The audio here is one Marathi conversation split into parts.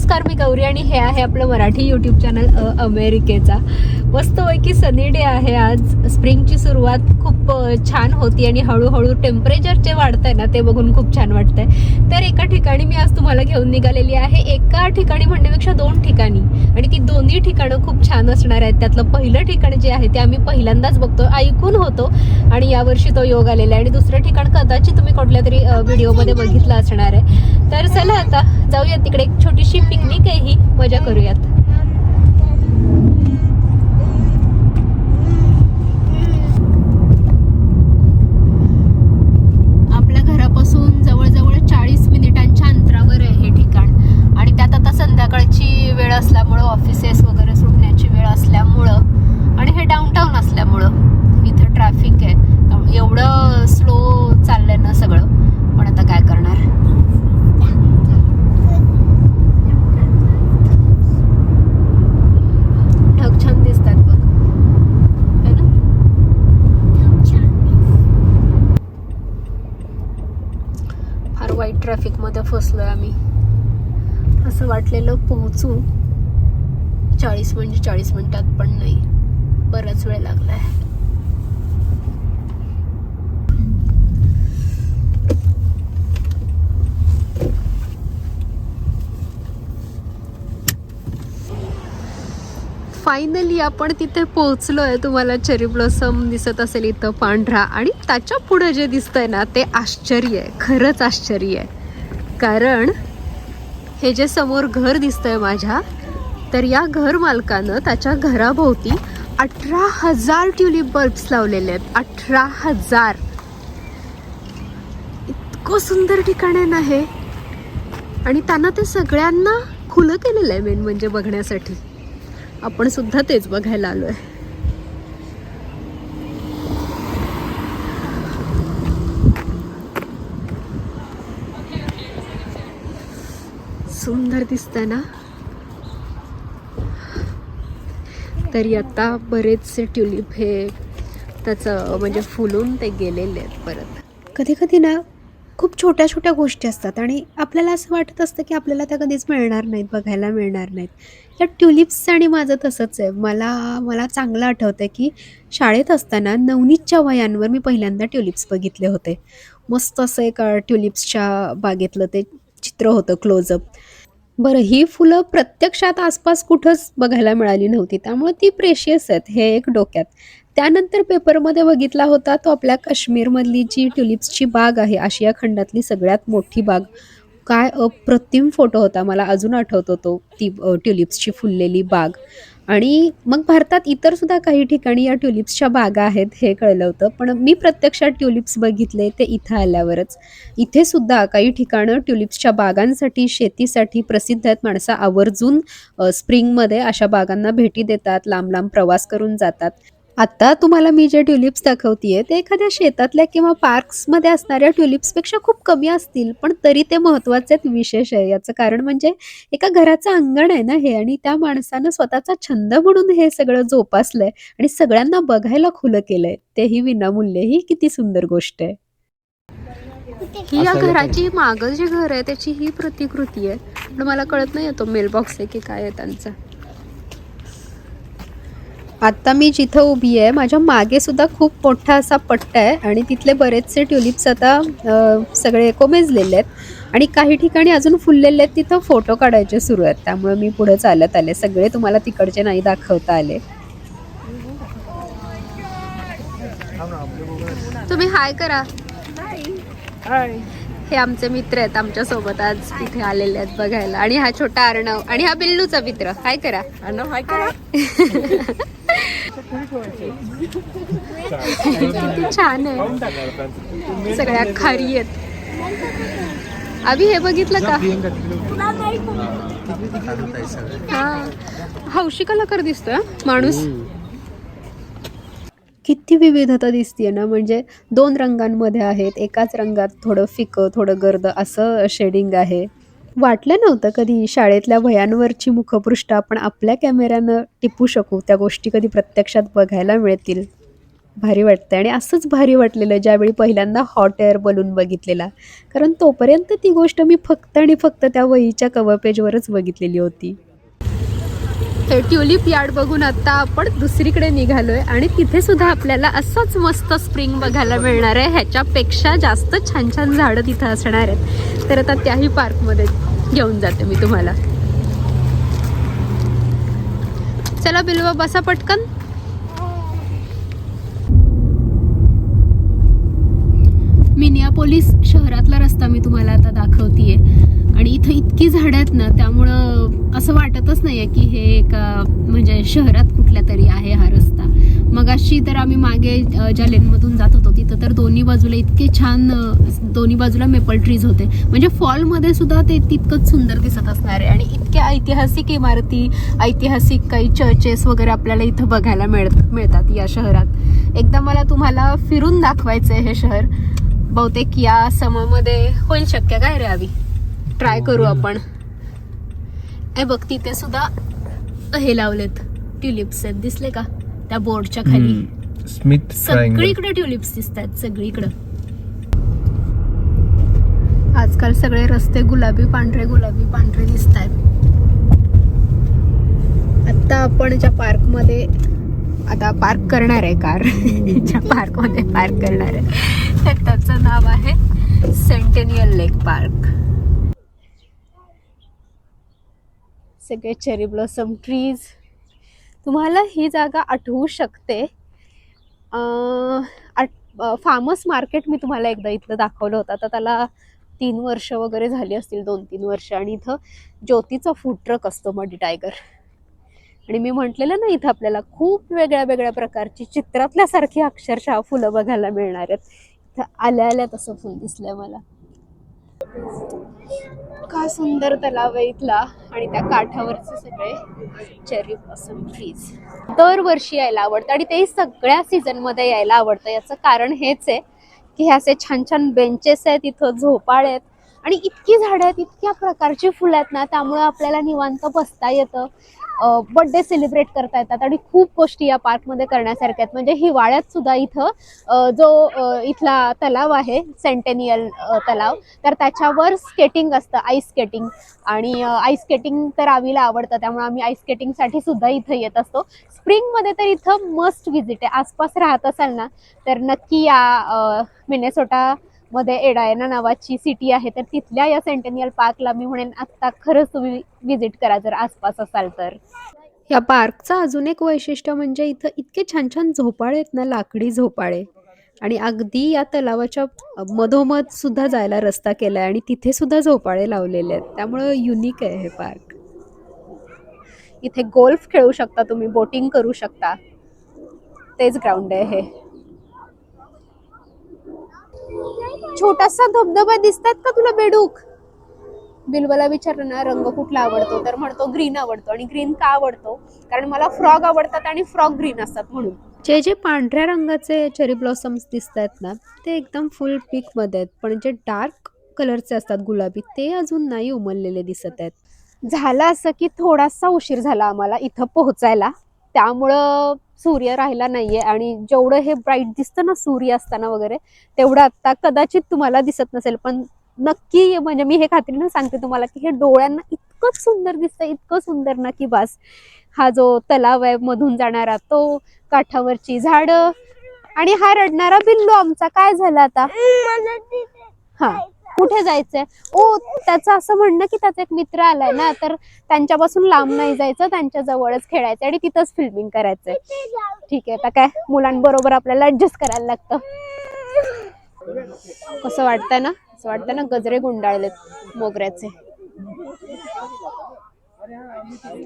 नमस्कार मी गौरी आणि हे आहे आपलं मराठी यूट्यूब चॅनल अ, अमेरिकेचा. मस्तपैकी सनी डे आहे आज. स्प्रिंगची सुरुवात खूप छान होती आणि हळूहळू टेम्परेचर जे वाढतंय ना ते बघून खूप छान वाटतंय. तर एका ठिकाणी मी आज तुम्हाला घेऊन निघालेली आहे. एका ठिकाणी म्हणण्यापेक्षा दोन ठिकाणी. आणि ती दोन्ही ठिकाणं खूप छान असणार आहेत. त्यातलं पहिलं ठिकाण जे आहे ते आम्ही पहिल्यांदाच बघतो ऐकून होतो. आणि यावर्षी तो योग आलेला आहे. आणि दुसरं ठिकाण कदाचित तुम्ही कुठल्या तरी व्हिडिओमध्ये बघितलं असणार आहे. तर चला आता जाऊया तिकडे एक छोटीशी पिकनिक आहे ही. मजा करूयात. आपल्या घरापासून जवळजवळ चाळीस मिनिटांच्या अंतरावर आहे हे ठिकाण. आणि त्यात आता संध्याकाळची वेळ असल्यामुळं ऑफिसेस वगैरे सुटण्याची वेळ असल्यामुळं आणि हे डाऊनटाऊन असल्यामुळं. इथं ट्रॅफिक आहे. त्यामुळे एवढं स्लो चाललंय ना सगळं. पण आता काय करणार? ढग छान दिसतात बघ. है ना? फार वाईट ट्रॅफिकमध्ये फसलोय आम्ही. असं वाटलेलं पोहोचू. चाळीस म्हणजे चाळीस मिनिटात पण नाही. बराच वेळ लागलाय. फायनली आपण तिथे पोहोचलोय. तुम्हाला चेरी ब्लॉसम दिसत असेल इथं पांढरा आणि त्याच्या पुढे जे दिसतंय ना ते आश्चर्य आहे. खरंच आश्चर्य आहे. कारण हे जे समोर घर दिसतंय माझ्या तर या घर मालकानं त्याच्या घराभोवती अठरा हजार ट्युलिप बल्ब्स लावलेले आहेत. अठरा हजार. इतकं सुंदर ठिकाण आहे ना हे. आणि त्यांना ते सगळ्यांना खुलं केलेलं आहे मेन म्हणजे बघण्यासाठी. आपण सुद्धा तेच बघायला आलोय. सुंदर दिसतंय ना? तरी आता बरेचसे ट्युलिप हे त्याचं म्हणजे फुलून ते गेलेले आहेत परत. कधी कधी ना खूप छोट्या छोट्या गोष्टी असतात आणि आपल्याला असं वाटत असतं की आपल्याला त्या कधीच मिळणार नाहीत बघायला मिळणार नाहीत. या ट्युलिप्सचं आणि माझं तसंच आहे. मला मला चांगलं आठवतं की शाळेत असताना नवनीतच्या वयांवर मी पहिल्यांदा ट्युलिप्स बघितले होते. मस्त असं एका ट्युलिप्सच्या बागेतलं ते चित्र होतं क्लोजअप बरं ही फुलं प्रत्यक्षात आसपास कुठंच बघायला मिळाली नव्हती. त्यामुळे ती प्रेशियस आहेत हे एक डोक्यात. त्यानंतर पेपरमध्ये बघितला होता तो आपल्या काश्मीरमधली जी ट्युलिप्सची बाग आहे आशिया खंडातली सगळ्यात मोठी बाग. काय अप्रतिम फोटो होता मला अजून आठवतो तो ती ट्युलिप्सची फुललेली बाग. आणि मग भारतात इतर सुद्धा काही ठिकाणी या ट्युलिप्सच्या बागा आहेत हे कळलं होतं. पण मी प्रत्यक्षात ट्युलिप्स बघितले ते इथं आल्यावरच. इथे सुद्धा काही ठिकाणं ट्युलिप्सच्या बागांसाठी शेतीसाठी प्रसिद्ध आहेत. माणसं आवर्जून स्प्रिंगमध्ये अशा बागांना भेटी देतात लांब लांब प्रवास करून जातात. आता तुम्हाला मी जे ट्युलिप्स दाखवतीये ते एखाद्या शेतातल्या किंवा पार्क्समध्ये असणाऱ्या ट्युलिप्सपेक्षा खूप कमी असतील पण तरी ते महत्त्वाचे आहेत, विशेष आहे. याचं कारण म्हणजे एका घराचं अंगण आहे ना हे आणि त्या माणसानं स्वतःचा छंद म्हणून हे सगळं जोपासलंय आणि सगळ्यांना बघायला खुलं केलंय. तेही विनामूल्य ही किती सुंदर गोष्ट आहे. ही या घराची मागं जे घर आहे त्याची ही प्रतिकृती आहे. पण मला कळत नाही तो मेल बॉक्स आहे की काय आहे त्यांचा. आत्ता मी जिथं उभी आहे माझ्या मागे सुद्धा खूप मोठा असा पट्टा आहे आणि तिथले बरेचसे ट्युलिप्स आता सगळे कोमेजलेले आहेत. आणि काही ठिकाणी अजून फुललेले आहेत तिथं फोटो काढायचे सुरू आहेत. त्यामुळे मी पुढे चालत आले. सगळे तुम्हाला तिकडचे नाही दाखवता आले. तुम्ही हाय करा. हे आमचे मित्र आहेत आमच्यासोबत आज इथे आलेले आहेत बघायला. आणि हा छोटा अर्णव आणि हा बिल्लूचा मित्र. हाय करा. किती छान आहे. सगळ्या खारी आहेत. अभि हे बघितलं का? हा. हौशी कलाकार दिसतोय माणूस. किती विविधता दिसतीये ना. म्हणजे दोन रंगांमध्ये आहेत एकाच रंगात थोडं फिकं थोडं गर्द असं शेडिंग आहे. वाटलं नव्हतं कधी शाळेतल्या वयांवरची मुखपृष्ठ आपण आपल्या कॅमेऱ्यानं टिपू शकू त्या गोष्टी कधी प्रत्यक्षात बघायला मिळतील. भारी वाटतं आणि असंच भारी वाटलेलं ज्यावेळी पहिल्यांदा हॉट एअर बलून बघितलेला. कारण तोपर्यंत ती गोष्ट मी फक्त आणि फक्त त्या वहीच्या कवर पेजवरच बघितलेली होती. हे ट्युलिप यार्ड बघून आता आपण दुसरीकडे निघालोय आणि तिथे सुद्धा आपल्याला असंच मस्त स्प्रिंग बघायला मिळणार आहे. ह्याच्यापेक्षा जास्त छान छान झाडं तिथं असणार आहेत. तर आता त्याही पार्कमध्ये घेऊन जाते मी तुम्हाला. चला बिलवा बसा पटकन. मिनियापोलिस शहरातला रस्ता मी तुम्हाला आता दाखवतीये. आणि इथं इतकी झाडं आहेत ना त्यामुळं असं वाटतच नाहीये की हे एका म्हणजे शहरात कुठल्या तरी आहे हा रस्ता. मग अशी तर आम्ही मागे ज्या लेनमधून जात होतो तिथं तर दोन्ही बाजूला इतके छान दोन्ही बाजूला मेपल ट्रीज होते. म्हणजे फॉलमध्ये सुद्धा ते तितकंच सुंदर दिसत असणार आहे. आणि इतक्या ऐतिहासिक इमारती ऐतिहासिक काही चर्चेस वगैरे आपल्याला इथं बघायला मिळत मिळतात या शहरात. एकदा मला तुम्हाला फिरून दाखवायचं आहे हे शहर. बहुतेक या समामध्ये होईल शक्य काय रे आवी? ट्राय करू आपण. ए बघ तिथे सुद्धा हे लावलेत ट्युलिप्स आहेत. दिसले का? त्या बोर्डच्या खाली. स्मिथ सगळीकडे ट्युलिप्स दिसत आहेत सगळीकडे. आजकाल सगळे रस्ते गुलाबी पांढरे गुलाबी पांढरे दिसत आहेत आता आपण ज्या पार्कमध्ये आता पार्क करणार आहे कार ज्या पार्कमध्ये पार्क करणार आहे. तर त्याचं नाव आहे सेंटेनियल लेक पार्क सगळे चेरी ब्लॉसम ट्रीज तुम्हाला ही जागा आठवू शकते. फार्मस मार्केट मी तुम्हाला एकदा इथलं दाखवलं होतं. तर त्याला तीन वर्ष वगैरे झाली असतील दोन तीन वर्ष. आणि इथं ज्योतीचा फूड ट्रक असतो मडी टायगर आणि मी म्हटलेलं ना इथं आपल्याला खूप वेगळ्या वेगळ्या प्रकारची चित्रातल्यासारखी अक्षरशः फुलं बघायला मिळणार आहेत. इथं आल्या आल्या तसं फुल दिसलंय मला. का सुंदर तलाव आहे इथला आणि त्या काठावरचे सगळे चेरी ब्लॉसम ट्रीज दरवर्षी यायला आवडतं आणि ते सगळ्या सीझनमध्ये यायला आवडतं. याचं कारण हेच आहे की हे असे छान छान बेंचेस आहेत इथं झोपाळ आहेत आणि इतकी झाडं आहेत इतक्या प्रकारची फुलं आहेत ना त्यामुळे आपल्याला निवांत बसता येतं. बर्थडे सेलिब्रेट करता येतात आणि खूप गोष्टी या पार्कमध्ये करण्यासारख्या आहेत. म्हणजे हिवाळ्यात सुद्धा इथं जो इथला तलाव आहे सेंटेनियल तलाव तर त्याच्यावर स्केटिंग असतं आईस स्केटिंग आणि आईस स्केटिंग तर आवीला आवडतं त्यामुळे आम्ही आईस स्केटिंगसाठी सुद्धा इथं येत असतो. स्प्रिंगमध्ये तर इथं मस्ट व्हिजिट आहे. आसपास राहत असाल ना तर नक्की या मिनेसोटा मध्ये एडायना नावाची सिटी आहे तर तिथल्या या सेंटेनियल पार्कला मी म्हणेन आत्ता खरंच तुम्ही व्हिजिट करा जर आसपास असाल तर. या पार्कचं अजून एक वैशिष्ट्य म्हणजे इथं इतके छान छान झोपाळे आहेत ना लाकडी झोपाळे. आणि अगदी या तलावाच्या मधोमध सुद्धा जायला रस्ता केलाय आणि तिथे सुद्धा झोपाळे लावलेले आहेत. त्यामुळं युनिक आहे हे पार्क इथे गोल्फ खेळू शकता तुम्ही बोटिंग करू शकता. तेच ग्राउंड आहे हे. छोटासा धबधबा दिसतात का तुला बेडूक? बिलबला विचारलं ना रंग कुठला आवडतो? तर म्हणतो ग्रीन आवडतो. आणि ग्रीन का आवडतो? कारण मला फ्रॉग आवडतात आणि फ्रॉग ग्रीन असतात म्हणून. जे जे पांढऱ्या रंगाचे चेरी ब्लॉसम्स दिसत आहेत ना ते एकदम फुल पीकमध्ये आहेत. पण जे डार्क कलरचे असतात गुलाबी ते अजून नाही उमललेले दिसत आहेत. झालं असं की थोडासा उशीर झाला आम्हाला इथं पोहोचायला. त्यामुळं सूर्य राहिला नाहीये आणि जेवढं हे ब्राईट दिसतं ना सूर्य असताना वगैरे तेवढं आता कदाचित तुम्हाला दिसत नसेल. पण नक्की म्हणजे मी हे खात्रीनं सांगते तुम्हाला की हे डोळ्यांना इतकंच सुंदर दिसतं इतकं सुंदर ना की बस. हा जो तलाव आहे मधून जाणारा तो काठावरची झाडं आणि हा रडणारा बिल्लू आमचा. काय झाला आता? हा. कुठे जायचंय? ओ त्याचं असं म्हणणं की त्याचा एक मित्र आलाय ना तर त्यांच्यापासून लांब नाही जायचं त्यांच्या जवळच खेळायचं आणि तिथंच फिल्मिंग करायचंय. ठीक आहे आता काय? मुलांबरोबर आपल्याला ऍडजस्ट करायला लागतं. कसं वाटतंय ना? असं वाटतं ना गजरे गुंडाळलेत मोगऱ्याचे.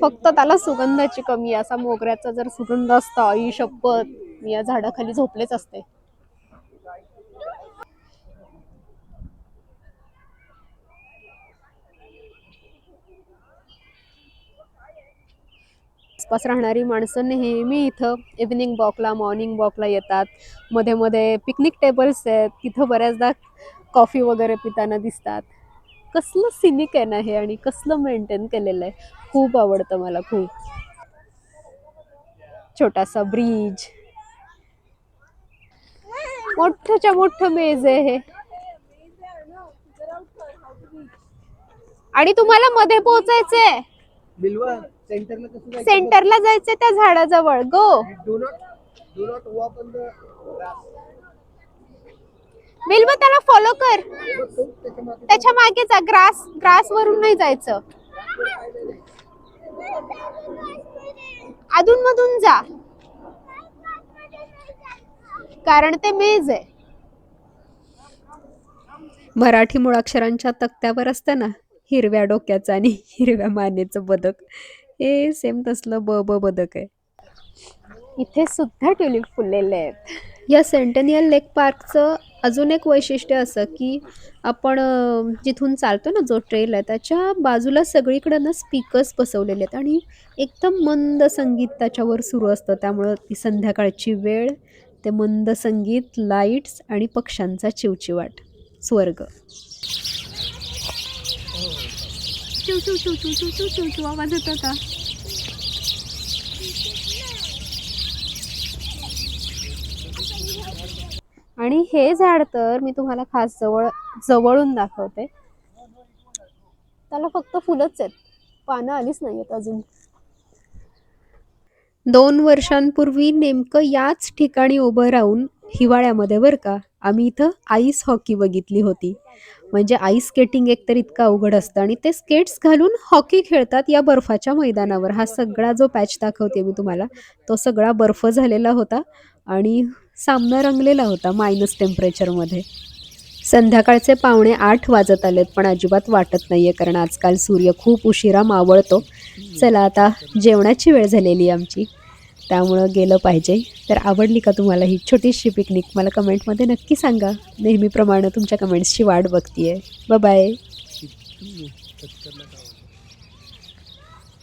फक्त त्याला सुगंधाची कमी आहे. असा मोगऱ्याचा जर सुगंध असता आई शपथ मी या झाडाखाली झोपलेच असते. आसपास राहणारी माणसं नेहमी इथं इव्हिनिंग वॉकला मॉर्निंग वॉकला येतात. मध्ये मध्ये पिकनिक टेबल्स आहेत. तिथं बऱ्याचदा कॉफी वगैरे पिताना दिसतात. कसलं सिनिक आहे ना हे आणि कसलं मेंटेन केलेलं आहे. खूप आवडतं मला खूप. छोटासा ब्रिज मोठ्याच्या मोठं मेज आहे हे. आणि तुम्हाला मध्ये पोहोचायचंय. बिलवा सेंटरला कसं जायचं? सेंटरला जायचंय त्या झाडाजवळ go. Do not do not walk on the बिल्व त्याला फॉलो कर. त्याच्यामागे त्याच्यामागे जा ग्रास ग्रास वरून नाही जायचं. अधून मधून जा. कारण ते मेज आहे. मराठी मुळाक्षरांच्या तक्त्यावर असतं ना? हिरव्या डोक्याचं आणि हिरव्या मानेचं बदक. हे सेम तसलं ब ब बदक आहे. इथे सुद्धा ट्युलिप फुललेले आहेत. या सेंटेनियल लेक पार्कचं अजून एक वैशिष्ट्य असं की आपण जिथून चालतो ना जो ट्रेल आहे त्याच्या बाजूला सगळीकडं ना स्पीकर्स बसवलेले आहेत आणि एकदम मंद संगीत त्याच्यावर सुरू असतं. त्यामुळं ती संध्याकाळची वेळ ते मंद संगीत लाईट्स आणि पक्ष्यांचा चिवचिवाट स्वर्ग. चिव चिव चिव चिव चिव चिव चिव चिव आवाज येत आणि हे झाड तर मी तुम्हाला खास जवळ जवळून दाखवते. त्याला फक्त फुलंच आहेत. पानं आलीच नाही आहेत अजून. दोन वर्षांपूर्वी नेमकं याच ठिकाणी उभं राहून हिवाळ्यामध्ये बरं का? आम्ही इथं आईस हॉकी बघितली होती. म्हणजे आईस स्केटिंग एकतर इतकं अवघड असतं आणि ते स्केट्स घालून हॉकी खेळतात या बर्फाच्या मैदानावर. हा सगळा जो पॅच दाखवते मी तुम्हाला तो सगळा बर्फ झालेला होता आणि सामना रंगलेला होता मायनस टेम्परेचरमध्ये. संध्याकाळचे पावणे आठ वाजत आलेत पण अजिबात वाटत नाही आहे कारण आजकाल सूर्य खूप उशिरा मावळतो. चला आता जेवणाची वेळ झालेली आहे आमची. त्यामुळं गेलं पाहिजे. तर आवडली का तुम्हाला ही छोटीशी पिकनिक मला कमेंटमध्ये नक्की सांगा. नेहमीप्रमाणे तुमच्या कमेंट्सची वाट बघतीये. बाय